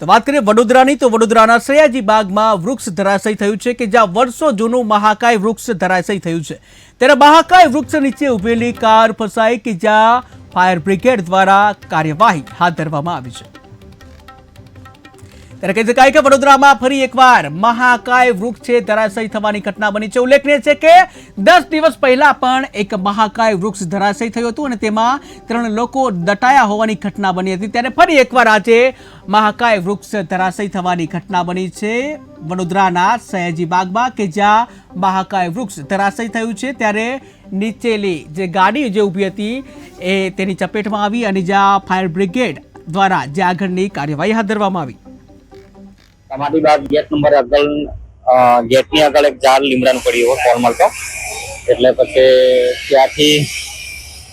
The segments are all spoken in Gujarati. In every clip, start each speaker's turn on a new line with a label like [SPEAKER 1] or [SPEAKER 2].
[SPEAKER 1] તો વાત કરીએ વડોદરાની, તો વડોદરાના સયાજી બાગમાં વૃક્ષ ધરાશય થયું છે કે જ્યાં વર્ષો જૂનું મહાકાય વૃક્ષ ધરાશય થયું છે. ત્યારે મહાકાય વૃક્ષ નીચે ઉભેલી કાર ફસાઈ કે જ્યાં ફાયર બ્રિગેડ દ્વારા કાર્યવાહી હાથ ધરવામાં આવી છે. ત્યારે કહી શકાય કે વડોદરામાં ફરી એકવાર મહાકાય વૃક્ષ છે ધરાશયી થવાની ઘટના બની છે. ઉલ્લેખનીય છે કે દસ દિવસ પહેલા પણ એક મહાકાય વૃક્ષ ધરાશયી થયું હતું અને તેમાં ત્રણ લોકો દટાયા હોવાની ઘટના બની હતી. ત્યારે ફરી એકવાર આજે મહાકાય વૃક્ષ ધરાશયી થવાની ઘટના બની છે. વડોદરાના સયાજી બાગમાં કે જ્યાં મહાકાય વૃક્ષ ધરાશય થયું છે, ત્યારે નીચેલી જે ગાડી જે ઊભી હતી એ તેની ચપેટમાં આવી અને જ્યાં ફાયર બ્રિગેડ દ્વારા જે આગળની કાર્યવાહી હાથ ધરવામાં આવી.
[SPEAKER 2] તમારી બાદ ગેટ નંબર આગળ ગેટની આગળ એક ઝાડ લીમડાનું પડ્યું હોય કોલ તો એટલે પછી ત્યાંથી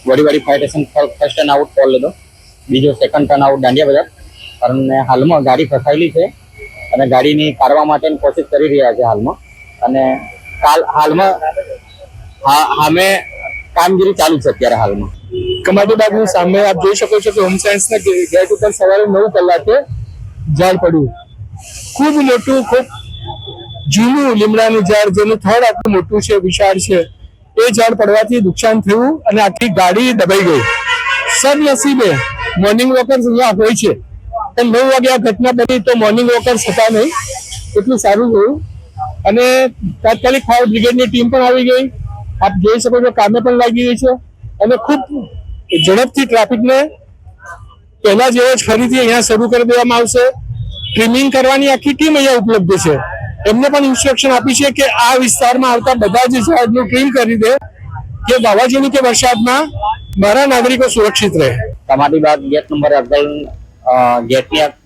[SPEAKER 2] વળી વળી fire station first turn out call લીધો. બીજો સેકન્ડ ટર્ન આઉટ દાંડિયા બજાર. અને હાલમાં ગાડી ફસાયેલી છે અને ગાડીની કાઢવા માટેની કોશિશ કરી રહ્યા છે હાલમાં. અને કાલ, હાલમાં હા સામે કામગીરી ચાલુ છે અત્યારે હાલમાં.
[SPEAKER 3] કમાટી બાગની સામે આપ જોઈ શકો છો કે હોમ સાયન્સના ગે- ગેટ ઉપર સવારે નવ કલાકે ઝાડ પડ્યું. ખૂબ મોટું, ખૂબ જૂનું લીમડાનું ઝાડ, જેનું થડ આટલું મોટું છે, વિશાળ છે, એ ઝાડ પડવાથી નુકસાન થયું અને આખી ગાડી દબાઈ ગઈ. સદનસીબે મોર્નિંગ વોકર્સ અહીંયા હોય છે. પણ નવ વાગે આ ઘટના બની તો મોર્નિંગ વોકર્સ હતા નહીં. એટલું સારું થયું. અને તાત્કાલિક ફાયર બ્રિગેડની ટીમ પણ આવી ગઈ. આપ જોઈ શકો છો, કામે પણ લાગી ગઈ છે. અને ખૂબ ઝડપથી ટ્રાફિકને પહેલા જેવો જ ફરીથી અહીંયા શરૂ કરી દેવામાં આવશે. ટ્રીમિંગ કરવાની આખી ટીમ અહીંયા ઉપલબ્ધ છે. એમને પણ ઇન્સ્ટ્રક્શન આપી છે કે આ વિસ્તારમાં આવતા બધા જ ઝાડનું ટ્રીમ કરી દે, કે વાવાઝોડું કે વરસાદમાં મારા નાગરિકો સુરક્ષિત રહે.
[SPEAKER 2] તમારી બાદ ગેટ નંબર અગલ ગેટની